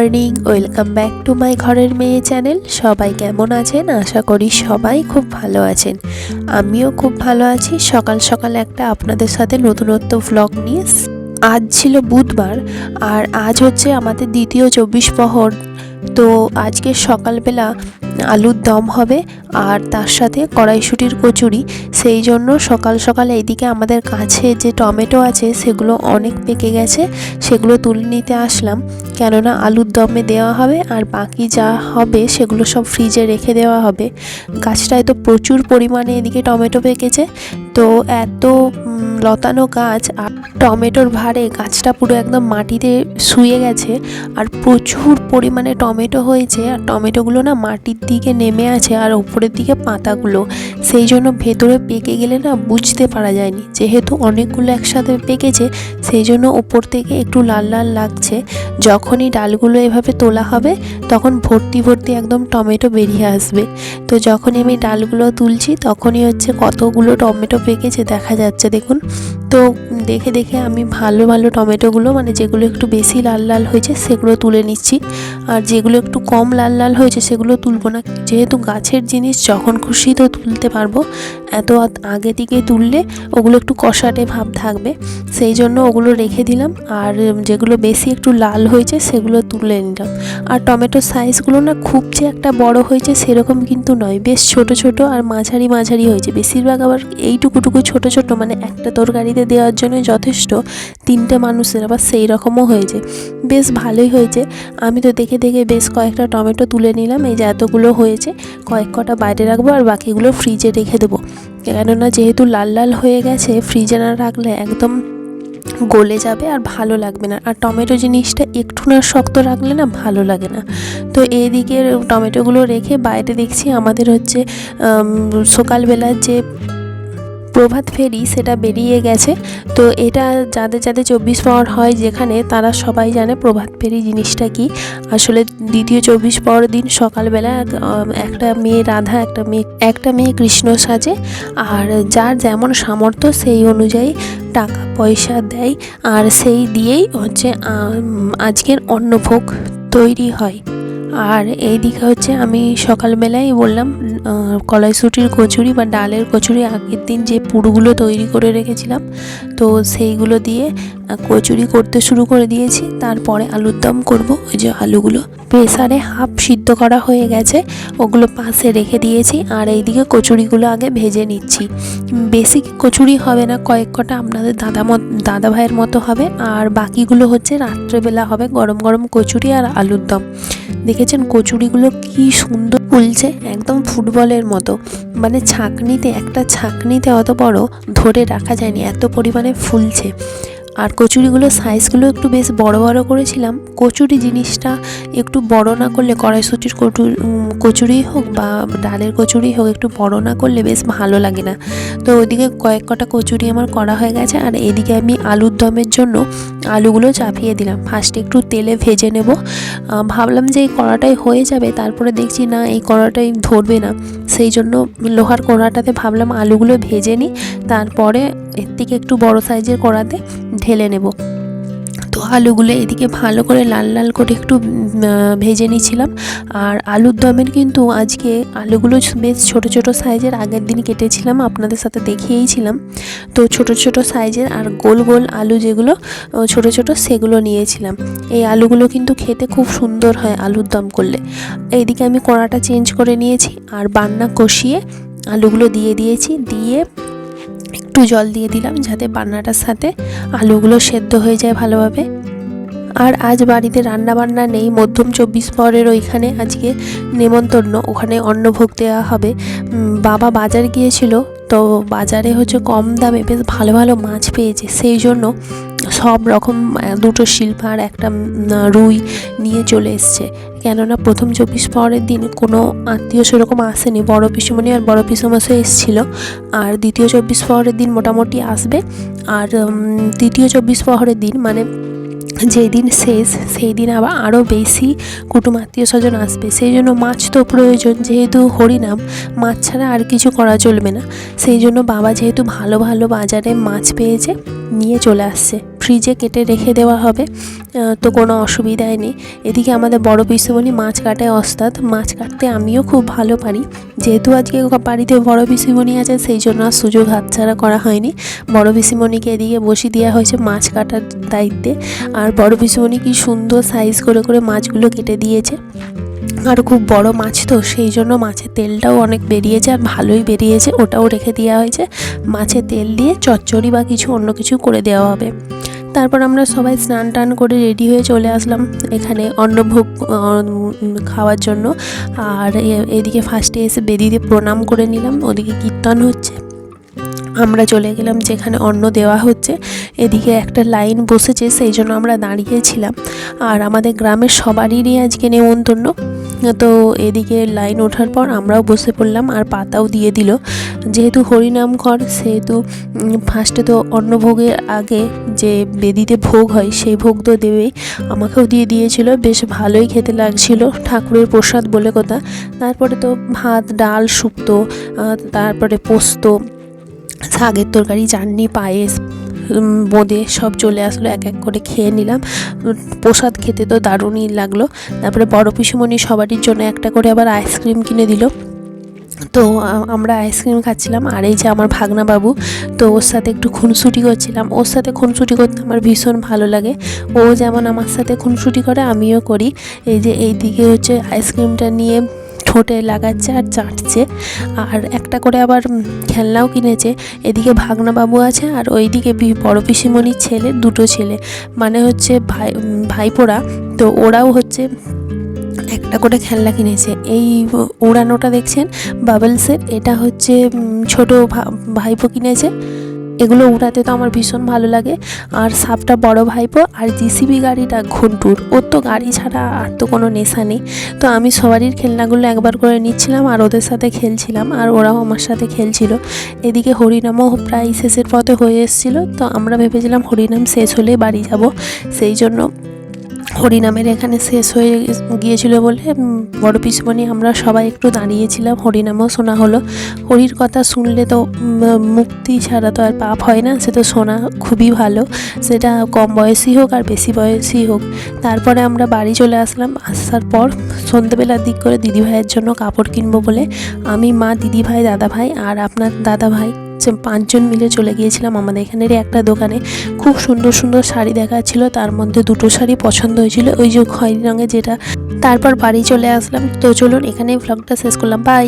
Morning, welcome back to my ঘরের মেয়ে channel. সবাই কেমন আছেন? আশা করি সবাই খুব ভালো আছেন। আমিও খুব ভালো আছি। সকাল সকাল একটা আপনাদের সাথে নতুনত্ব ভ্লগ নিয়ে। আজ ছিল বুধবার, আর আজ হচ্ছে আমাদের দ্বিতীয় চব্বিশ প্রহর তো আজকে সকালবেলা আলুর দম হবে আর তার সাথে কড়াইশুটির কচুরি। সেই জন্য সকাল সকাল এইদিকে আমাদের কাছে যে টমেটো আছে, সেগুলো অনেক পেকে গেছে, সেগুলো তুলে নিতে আসলাম। কেননা আলুর দমে দেওয়া হবে আর বাকি যা হবে সেগুলো সব ফ্রিজে রেখে দেওয়া হবে। গাছটায় তো প্রচুর পরিমাণে এদিকে টমেটো পেকেছে। তো এত লতানো গাছ আর টমেটোর ভারে গাছটা পুরো একদম মাটিতে শুয়ে গেছে। আর প্রচুর পরিমাণে টমেটো হয়েছে। আর টমেটোগুলো না মাটির দিকে নেমে আছে আর ওপরের দিকে পাতাগুলো। সেই জন্য ভেতরে পেকে গেলে না বুঝতে পারা যায়নি। যেহেতু অনেকগুলো একসাথে পেকেছে, সেই জন্য ওপর থেকে একটু লাল লাল লাগছে। যখনই ডালগুলো এভাবে তোলা হবে, তখন ভর্তি ভর্তি একদম টমেটো বেরিয়ে আসবে। তো যখনই আমি ডালগুলো তুলছি, তখনই হচ্ছে কতগুলো টমেটো পেকেছে দেখা যাচ্ছে, দেখুন। তো দেখে দেখে আমি ভালো ভালো টমেটোগুলো মানে যেগুলো একটু বেশি লাল লাল হয়েছে, সেগুলো তুলে নিচ্ছি। আর যেগুলো একটু কম লাল লাল হয়েছে, সেগুলো তুলবো না। যেহেতু গাছের জিনিস, যখন খুশি তো তুলতে পারব। এত আগে থেকে তুললে ওগুলো একটু কষাটে ভাব থাকবে। সেই জন্য ওগুলো রেখে দিলাম। আর যেগুলো বেশি একটু লাল হয়েছে সেগুলো তুলে নিলাম। আর টমেটোর সাইজগুলো না খুব যে একটা বড় হয়েছে সেরকম কিন্তু নয়। বেশ ছোট ছোট আর মাঝারি মাঝারি হয়েছে। বেশিরভাগ আবার এইটুকুটুকু ছোট ছোট মানে একটা তরকারিতে দেওয়ার জন্য যথেষ্ট তিনটে মানুষের, আবার সেই রকমও হয়েছে। বেশ ভালোই হয়েছে। আমি তো দেখে দেখে বেশ কয়েকটা টমেটো তুলে নিলাম। এই যে এতগুলো হয়েছে, কয়েক কটা বাইরে রাখব আর বাকিগুলো ফ্রিজে রেখে দেবো। কেননা যেহেতু লাল লাল হয়ে গেছে ফ্রিজে না রাখলে একদম গলে যাবে আর ভালো লাগবে না। আর টমেটো জিনিসটা একটু না শক্ত রাখলে না ভালো লাগে না। তো এইদিকে টমেটোগুলো রেখে বাইরে দেখছি আমাদের হচ্ছে সকালবেলার যে প্রভাত ফেরি সেটা বেরিয়ে গেছে। তো এটা যাদের যাদের চব্বিশ পাওয়ার হয়, যেখানে তারা সবাই জানে প্রভাত ফেরি জিনিসটা কি। আসলে দ্বিতীয় চব্বিশ পাওয়ার দিন সকালবেলা এক- একটা মেয়ে রাধা, একটা মেয়ে একটা মেয়ে কৃষ্ণ সাজে। আর যার যেমন সামর্থ্য সেই অনুযায়ী টাকা পয়সা দেয়। আর সেই দিয়েই হচ্ছে আজকের অন্নভোগ তৈরি হয়। আর এইদিকে হচ্ছে আমি সকালবেলায় বললাম কলাইশুটির কচুরি বা ডালের কচুরি আগের দিন যে পুরগুলো তৈরি করে রেখেছিলাম, তো সেইগুলো দিয়ে কচুরি করতে শুরু করে দিয়েছি। তারপরে আলুর দম করব, ওই যে আলুগুলো প্রেসারে হাফ সিদ্ধ করা হয়ে গেছে, ওগুলো পাশে রেখে দিয়েছি। আর এইদিকে কচুরিগুলো আগে ভেজে নিচ্ছি। বেশি কচুরি হবে না, কয়েক কটা আপনাদের দাদা মত, দাদা ভাইয়ের মতো হবে। আর বাকিগুলো হচ্ছে রাত্রেবেলা হবে গরম গরম কচুরি আর আলুর দম। দেখেছেন কচুরিগুলো কি সুন্দর ফুলছে? একদম ফুটবলের মতো। মানে ছাঁকনিতে একটা ছাঁকনিতে অত বড় ধরে রাখা যায়নি এত পরিমাণে ফুলছে। আর কচুরিগুলো সাইজগুলো একটু বেশ বড় বড় করেছিলাম। কচুরি জিনিসটা একটু বড় না করলে কড়াইশুটির উম, কচুরি হোক বা ডালের কচুরি হোক একটু বড় না করলে বেশ ভালো লাগে না। তো ওইদিকে কয়েক কটা কচুরি আমার করা হয়ে গেছে। আর এদিকে আমি আলুর দমের জন্য আলুগুলো চাপিয়ে দিলাম। ফার্স্টে একটু তেলে ভেজে নেব। ভাবলাম যে এই কড়াটাই হয়ে যাবে, তারপরে দেখছি না, এই কড়াটাই ধরবে না। সেই জন্য লোহার কড়াটাতে ভাবলাম আলুগুলো ভেজে নিই। তারপরে এর থেকে একটু বড় সাইজের কড়াতে ঢেলে নেব। আলুগুলো এদিকে ভালো করে লাল লাল করে একটু ভেজে নিয়েছিলাম। আর আলুর দমের কিন্তু আজকে আলুগুলো বেশ ছোট ছোট সাইজের আগের দিন কেটেছিলাম, আপনাদের সাথে দেখিয়েইছিলাম। তো ছোট ছোট সাইজের আর গোল গোল আলু যেগুলো ছোট ছোট সেগুলো নিয়েছিলাম। এই আলুগুলো কিন্তু খেতে খুব সুন্দর হয় আলুর দম করলে। এইদিকে আমি কড়াটা চেঞ্জ করে নিয়েছি আর বান্না কষিয়ে আলুগুলো দিয়ে দিয়েছি। দিয়ে একটু জল দিয়ে দিলাম যাতে বান্নাটার সাথে আলুগুলো সেদ্ধ হয়ে যায় ভালোভাবে। আর আজ বাড়িতে রান্না বান্না নেই। মধ্যম চব্বিশ পরের ওইখানে আজকে নেমন্তন্ন। ওখানে অন্নভোগ দেওয়া হবে। বাবা বাজার গিয়েছিল। তো বাজারে হচ্ছে কম দামে বেশ ভালো ভালো মাছ পেয়েছে। সেই জন্য সব রকম দুটো শিল্প আর একটা রুই নিয়ে চলে এসছে। কেননা প্রথম চব্বিশ পরের দিন কোনো আত্মীয় সেরকম আসেনি। বড় পিসুমণি আর বড় পিসুমাসও এসেছিল। আর দ্বিতীয় চব্বিশ প্রহরের দিন মোটামুটি আসবে। আর তৃতীয় চব্বিশ প্রহরের দিন মানে যেই দিন শেষ সেই দিন আবার আরও বেশি কুটুম আত্মীয় স্বজন আসবে। সেই জন্য মাছ তো প্রয়োজন, যেহেতু হরিনাম, মাছ ছাড়া আর কিছু করা চলবে না। সেই জন্য বাবা যেহেতু ভালো ভালো বাজারে মাছ পেয়েছে, নিয়ে চলে আসছে। ফ্রিজে কেটে রেখে দেওয়া হবে তো কোনো অসুবিধাই নেই। এদিকে আমাদের বড় পিসিমণি মাছ কাটে অস্তাদ। মাছ কাটতে আমিও খুব ভালো পারি। যেহেতু আজকে বাড়িতে বড় পিসিমণি আছে, সেই জন্য আর সুযোগ হাতছাড়া করা হয়নি। বড় পিসিমণিকে এদিকে বসিয়ে দেওয়া হয়েছে মাছ কাটার দায়িত্বে। আর বড় পিসিমণি কি সুন্দর সাইজ করে করে মাছগুলো কেটে দিয়েছে। আর খুব বড় মাছ তো, সেই জন্য মাছের তেলটাও অনেক বেরিয়েছে আর ভালোই বেরিয়েছে। ওটাও রেখে দেওয়া হয়েছে। মাছের তেল দিয়ে চচ্চড়ি বা কিছু অন্য কিছু করে দেওয়া হবে। তারপর আমরা সবাই স্নান টান করে রেডি হয়ে চলে আসলাম এখানে অন্নভোগ খাওয়ার জন্য। আর এদিকে ফার্স্টে এসে বেদিতে প্রণাম করে নিলাম, ওদিকে কীর্তন হচ্ছে। আমরা চলে গেলাম যেখানে অন্ন দেওয়া হচ্ছে। এদিকে একটা লাইন বসেছে, সেই জন্য আমরা দাঁড়িয়েছিলাম। আর আমাদের গ্রামের সবারই আজকে নেমন্তন্ন। তো এদিকে লাইন ওঠার পর আমরাও বসে পড়লাম আর পাতাও দিয়ে দিল। যেহেতু হরিনাম ঘর, সেহেতু ফার্স্টে তো অন্নভোগের আগে যে বেদিতে ভোগ হয়, সেই ভোগ তো দেবেই আমাকেও দিয়ে দিয়েছিল, বেশ ভালোই খেতে লাগছিল, ঠাকুরের প্রসাদ বলে কথা। তারপরে তো ভাত, ডাল, শুক্তো তারপরে পোস্ত, শাকের তরকারি, চাটনি, পায়েস বোঁদে সব চলে আসলো, এক এক করে খেয়ে নিলাম। প্রসাদ খেতে তো দারুণই লাগল। তারপরে বড় পিসুমণি সবারই জন্য একটা করে আবার আইসক্রিম কিনে দিল। তো আমরা আইসক্রিম খাচ্ছিলাম, আর এই যে আমার ভাগনা বাবু, তো ওর সাথে একটু খুনসুটি করছিলাম। ওর সাথে খুনসুটি করতে আমার ভীষণ ভালো লাগে। ও যেমন আমার সাথে খুনসুটি করে, আমিও করি। এই যে এই দিকে হচ্ছে আইসক্রিমটা নিয়ে ঠোঁটে লাগাচ্ছে আর চাটছে। আর একটা করে আবার খেলনাও কিনেছে। এদিকে ভাগনা বাবু আছে আর ওইদিকে বড় পিসিমণির ছেলে, দুটো ছেলে। মানে হচ্ছে ভাই, ভাইপোরা। তো ওরাও হচ্ছে একটা করে খেলনা কিনেছে। এই উড়ানোটা দেখছেন? বাবলসের। এটা হচ্ছে ছোট ভাইপো কিনেছে। এগুলো উড়াতে তো আমার ভীষণ ভালো লাগে। আর সাপটা বড় ভাইপো আর জিসিবি গাড়িটা ঘন্টুর। ওর তো গাড়ি ছাড়া আর তো কোনো নেশা নেই। তো আমি সবারই খেলনাগুলো একবার করে নিচ্ছিলাম আর ওদের সাথে খেলছিলাম আর ওরাও আমার সাথে খেলছিল। এদিকে হরিনামও প্রায় শেষের পথে হয়ে এসেছিল। তো আমরা ভেবেছিলাম হরিনাম শেষ হলে বাড়ি যাব। সেই জন্য হরিনামের এখানে শেষ হয়ে গিয়েছিল বলে বড় পিসমণি, আমরা সবাই একটু দাঁড়িয়েছিলাম হরিনামও শোনা হলো। হরির কথা শুনলে তো মুক্তি ছাড়া তো আর পাপ হয় না, সে তো শোনা খুবই ভালো। সেটা কম বয়সী হোক আর বেশি বয়সী হোক। তারপরে আমরা বাড়ি চলে আসলাম, আসার পর সন্ধেবেলার দিক করে দিদিভাইয়ের জন্য কাপড় কিনবো বলে, আমি মা, দিদিভাই, দাদাভাই আর আপনার দাদাভাই। পাঁচজন মিলে চলে গিয়েছিলাম আমাদের এখানেরই একটা দোকানে। খুব সুন্দর সুন্দর শাড়ি দেখাচ্ছিল, তার মধ্যে দুটো শাড়ি পছন্দ হয়েছিল। ওই যে খয়েরি রঙে যেটা, তারপর বাড়ি চলে আসলাম। তো চলুন এখানেই ভ্লগটা শেষ করলাম। বাই